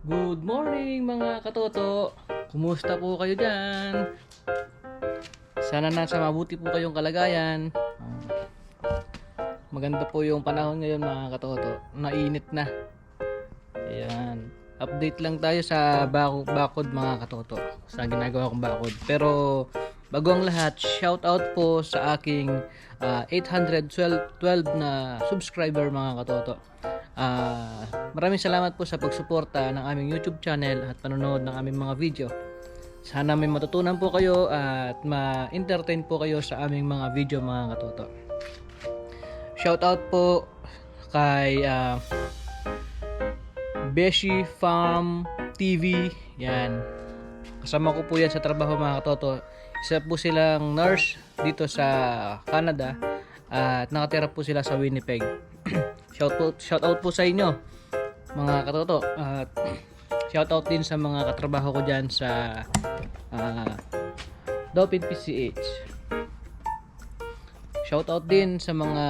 Good morning mga katoto! Kumusta po kayo dyan? Sana nasa mabuti po kayong kalagayan. Maganda po yung panahon ngayon mga katoto. Nainit na. Ayan. Update lang tayo sa bako- bakod mga katoto. Sa ginagawa kong bakod. Pero bago ang lahat, shout out po sa aking ah, 812 12 na subscriber mga katoto. Ah, maraming salamat po sa pagsuporta ng aming YouTube channel at panonood ng aming mga video. Sana may matutunan po kayo at ma-entertain po kayo sa aming mga video mga katoto. Shout out po kay ah, Beshi Farm TV. Yan. Kasama ko po yan sa trabaho mga katoto. Isa po silang nurse dito sa Canada at nakatira po sila sa Winnipeg. shout, po, shout out po sa inyo mga katoto. At shout out din sa mga katrabaho ko dyan sa uh, Dopin PCH. Shout out din sa mga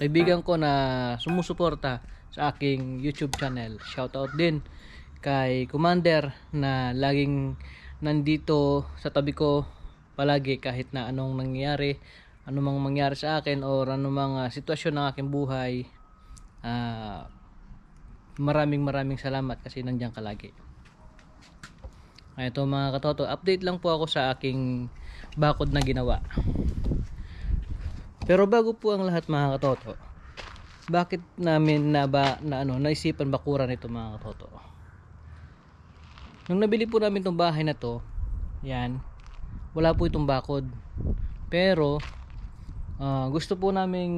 kaibigan ko na sumusuporta sa aking YouTube channel. Shout out din kay Commander na laging nandito sa tabi ko palagi kahit na anong nangyayari, anumang mangyari sa akin or anumang ah, sitwasyon ng aking buhay. Ah, maraming maraming salamat kasi nandiyan ka lagi. Ito mga katoto, update lang po ako sa aking bakod na ginawa. Pero bago po ang lahat mga katoto, bakit namin na ba na ano naisipan bakuran ito mga katoto? Nung nabili po namin tong bahay na to, yan, wala po itong bakod. Pero ah, gusto po naming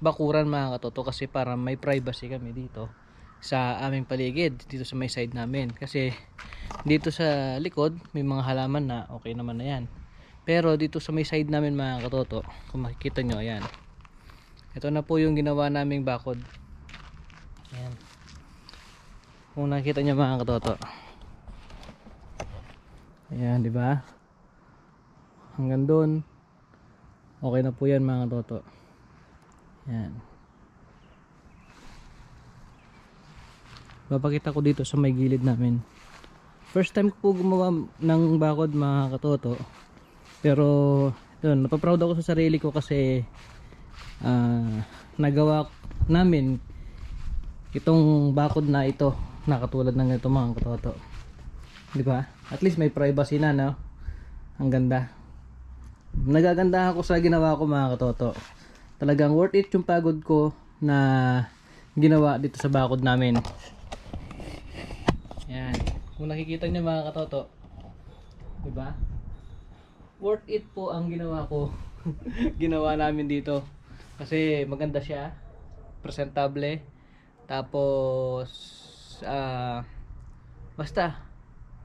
bakuran mga katoto kasi para may privacy kami dito sa aming paligid dito sa may side namin. Kasi dito sa likod may mga halaman na okay naman na yan. Pero dito sa may side namin mga katoto kung makikita nyo ayan. Ito na po yung ginawa naming bakod. Ayan. Kung nakita nyo mga katoto ayan di ba? Hanggang doon. Okay na po yan mga katoto. Ayan. Papakita ko dito sa may gilid namin. First time ko po gumawa ng bakod mga katoto. Pero yun napaproud ako sa sarili ko kasi ah, nagawa namin itong bakod na ito na katulad ng ito mga katoto di ba? At least may privacy na no? Ang ganda. Nagaganda ako sa ginawa ko mga katoto. Talagang worth it yung pagod ko na ginawa dito sa bakod namin. Yan. Kung nakikita nyo mga katoto di ba? Worth it po ang ginawa ko. Ginawa namin dito. Kasi maganda siya. Presentable. Tapos ah basta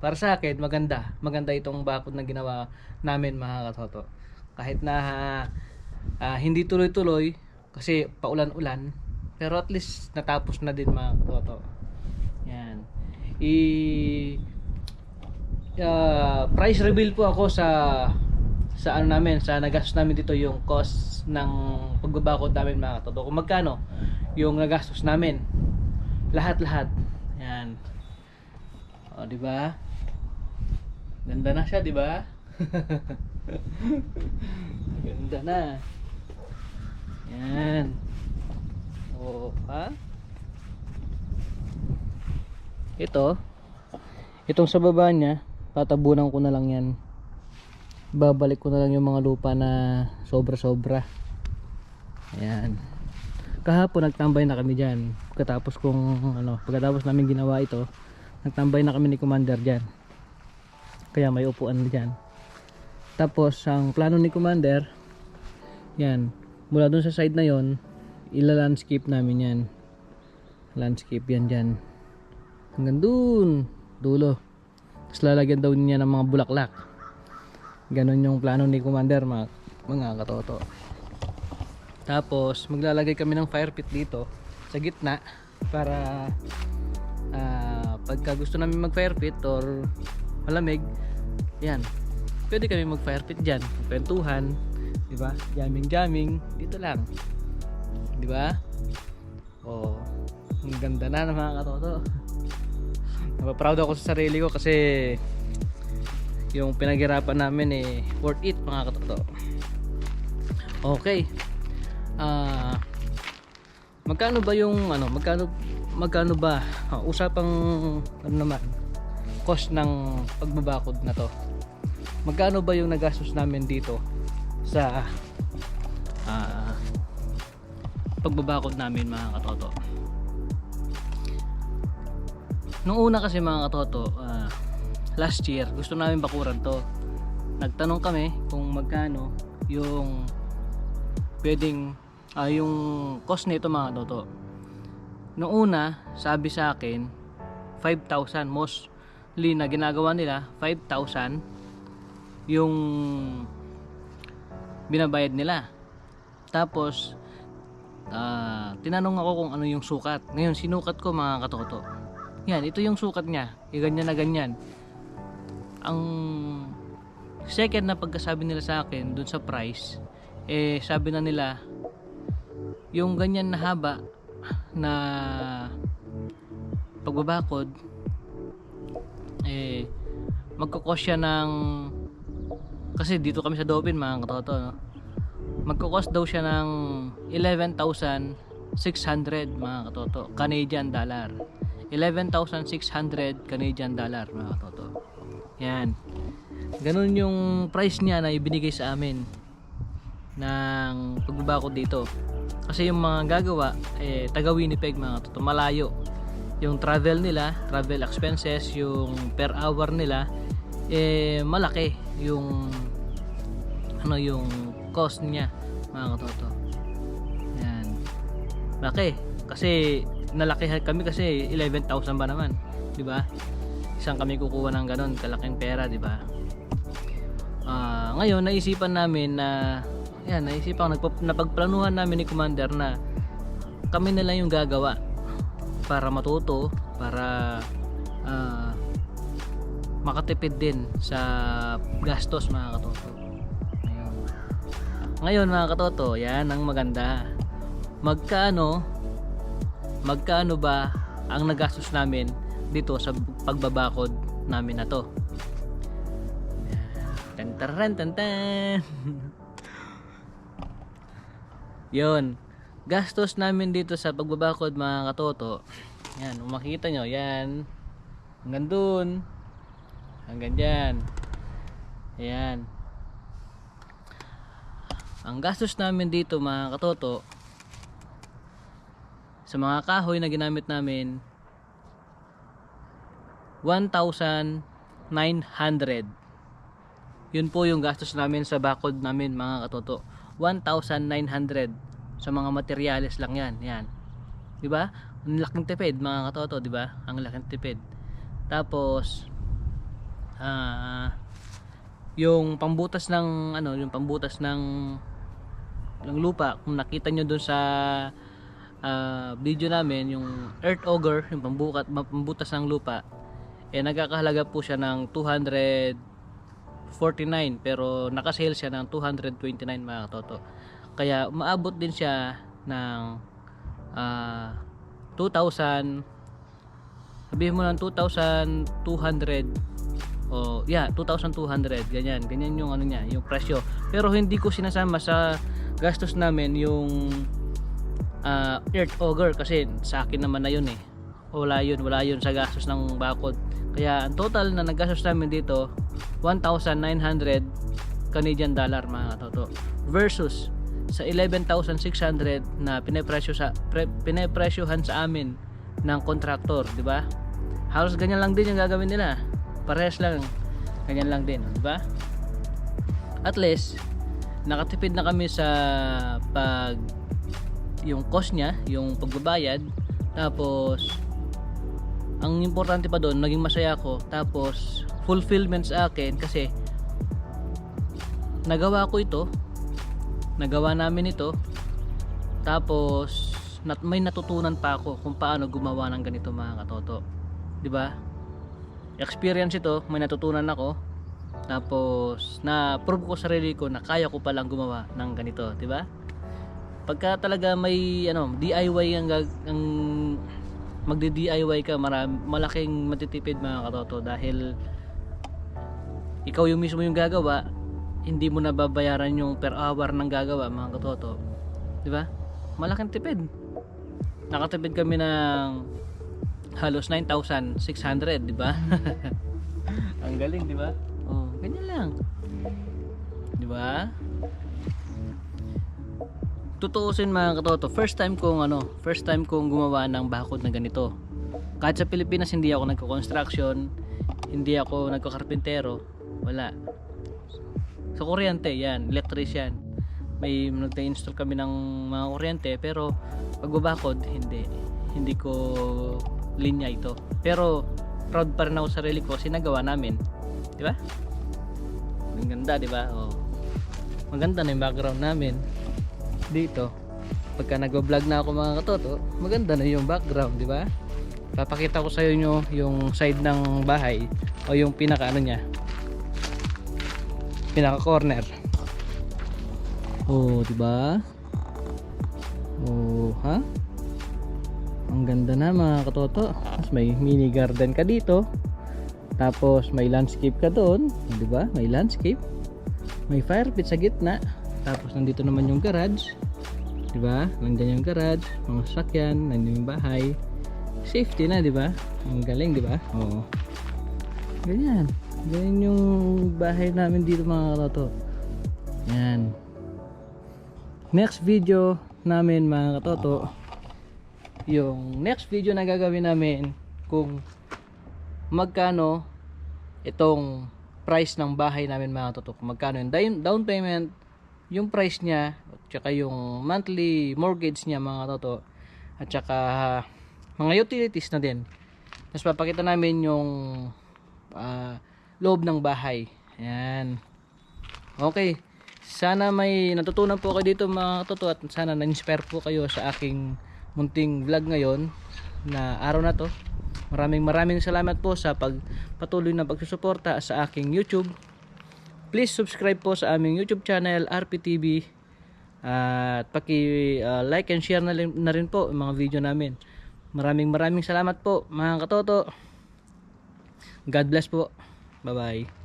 para sa akin maganda. Maganda itong bakod na ginawa namin mga katoto. Kahit na ah, hindi tuloy-tuloy kasi paulan-ulan pero at least natapos na din mga katoto. Yan. I ah, price reveal po ako sa sa ano namin sa nagastos namin dito yung cost ng pagbabakod namin mga katoto. Kung magkano yung nagastos namin. Lahat lahat yan. O di ba ganda na siya di ba? Ganda na. Yan. O ha? Ito. Itong sa baba niya tatabunan ko na lang yan. Babalik ko na lang yung mga lupa na sobra sobra ayan. Kahapon nagtambay na kami dyan. Pagkatapos kung ano pagkatapos namin ginawa ito nagtambay na kami ni commander dyan kaya may upuan dyan. Tapos ang plano ni commander yan mula dun sa side na yon ila landscape namin yan. Landscape yan dyan. Hanggang dun dulo. Tapos lalagyan daw niya ng mga bulaklak. Ganon yung plano ni commander mga, mga katoto. Tapos maglalagay kami ng fire pit dito sa gitna para ah, pagka gusto namin mag fire pit or malamig. Yan. Pwede kami mag fire pit dyan. Kwentuhan. Di ba jamming jamming dito lang. Di ba oh Ang ganda na ng mga katoto. Napaproud ako sa sarili ko kasi yung pinaghirapan namin eh worth it mga katoto. Okay. Ah magkano ba yung ano, magkano magkano ba? Ah, usapang ano naman cost ng pagbabakod na to? Magkano ba yung nagastos namin dito sa ah pagbabakod namin mga katoto? Nung una kasi mga katoto, ah, last year gusto namin bakuran to. Nagtanong kami kung magkano yung pwedeng ah, yung cost nito mga katoto. Nung una, sabi sa akin 5,000 mostly na ginagawa nila 5,000 yung binabayad nila. Tapos ah, tinanong ako kung ano yung sukat. Ngayon sinukat ko mga katoto. Yan, ito yung sukat niya. Yung ganyan na ganyan. Ang second na pagkasabi nila sa akin dun sa price, eh sabi na nila yung ganyan na haba na pagbabakod eh magkakos siya ng kasi dito kami sa Dopin mga katoto no? magkakos daw siya ng 11,600 mga katoto Canadian dollar. 11,600 Canadian dollar mga katoto yan. Ganun yung price niya na ibinigay sa amin ng pagbabakod dito. Kasi yung mga gagawa eh taga Winnipeg mga katoto malayo. Yung travel nila travel expenses yung per hour nila eh malaki yung ano yung cost niya mga katoto. Yan. Laki. Kasi nalakihan kami kasi 11,000 ba naman di ba? Isang kami kukuha ng ganun kalaking pera di ba? Ah, ngayon naisipan namin na yan naisipan napagplanuhan namin ni commander na kami na lang yung gagawa para matuto para ah, makatipid din sa gastos mga katoto. Ngayon, ngayon mga katoto yan ang maganda. Magkano magkano ba ang nagastos namin dito sa pagbabakod namin na to? Tan taran tan tan. Yun. Gastos namin dito sa pagbabakod mga katoto. Yan kung makita nyo yan. Hanggang dun hanggang dyan. Ayan. Ang gastos namin dito mga katoto sa mga kahoy na ginamit namin 1,900 yun po yung gastos namin sa bakod namin mga katoto. 1,900 sa mga materyales lang yan yan. Di ba? Ang laking tipid mga katoto di ba? Ang laking tipid. Tapos ah yung pambutas ng ano yung pambutas ng ng lupa kung nakita nyo dun sa ah, video namin yung earth auger yung pambukat pambutas ng lupa eh nagkakahalaga po siya ng 249 pero nakasale siya ng 229 mga katoto. Kaya umaabot din siya ng ah 2,000 sabihin mo ng 2,200 o yeah 2,200 ganyan. Ganyan yung ano niya yung presyo. Pero hindi ko sinasama sa gastos namin yung ah, earth auger kasi sa akin naman na yun eh. Wala yun wala yun sa gastos ng bakod. Kaya ang total na nagastos namin dito 1,900 Canadian dollar mga katoto versus sa 11,600 na pinepresyo sa pre, pinepresyohan sa amin ng contractor, di ba? Halos ganyan lang din yung gagawin nila. Parehas lang. Ganyan lang din, di ba? At least nakatipid na kami sa pag yung cost niya, yung pagbabayad. Tapos ang importante pa doon, naging masaya ako. Tapos fulfillment sa akin kasi nagawa ko ito nagawa namin ito tapos nat may natutunan pa ako kung paano gumawa ng ganito mga katoto di ba experience ito may natutunan ako tapos na prove ko sa sarili ko na kaya ko palang gumawa ng ganito di ba pagka talaga may ano DIY ang, ang magdi-DIY ka, maram, malaking matitipid mga katoto dahil ikaw yung mismo yung gagawa, hindi mo nababayaran yung per hour ng gagawa mga katoto. 'Di ba? Malaking tipid. Nakatipid kami ng halos 9,600, 'di ba? Ang galing, 'di ba? Oh, ganyan lang. 'Di ba? Tutuusin mga katoto, first time kong ano, first time kong gumawa ng bakod na ganito. Kahit sa Pilipinas hindi ako nagko-construction, hindi ako nagko-karpintero, wala. Sa kuryente, yan, electrician. May nagta-install kami ng mga kuryente, pero pagbabakod, hindi. Hindi ko linya ito. Pero proud pa rin ako sa sarili ko, sinagawa namin. Di ba? Ang ganda, di ba? Oh. Maganda na yung background namin dito pagka nagvo-vlog na ako mga katoto maganda na yung background di ba papakita ko sa inyo yung side ng bahay o yung pinaka ano niya pinaka corner oh di ba oh ha ang ganda na mga katoto tapos may mini garden ka dito tapos may landscape ka doon di ba may landscape may fire pit sa gitna tapos nandito naman yung garage. 'Di ba? Nandiyan yung garage, mga sasakyan, nandiyan yung bahay. Safety na, 'di ba? Ang galing, 'di ba? Oo. Ganyan. Ganyan yung bahay namin dito mga katoto. Yan. Next video namin mga katoto, yung next video na gagawin namin kung magkano itong price ng bahay namin mga. Kung magkano yung down- payment, yung price niya at saka yung monthly mortgage niya mga toto at saka mga utilities na din. Tapos papakita namin yung ah, loob ng bahay. Ayan. Okay. Sana may natutunan po kayo dito mga toto at sana na-inspire po kayo sa aking munting vlog ngayon na araw na to maraming maraming salamat po sa pagpatuloy na pagsusuporta sa aking youtube please subscribe po sa aming YouTube channel RPTV at paki uh, like and share na, rin- po mga video namin. Maraming maraming salamat po mga katoto. God bless po. Bye bye.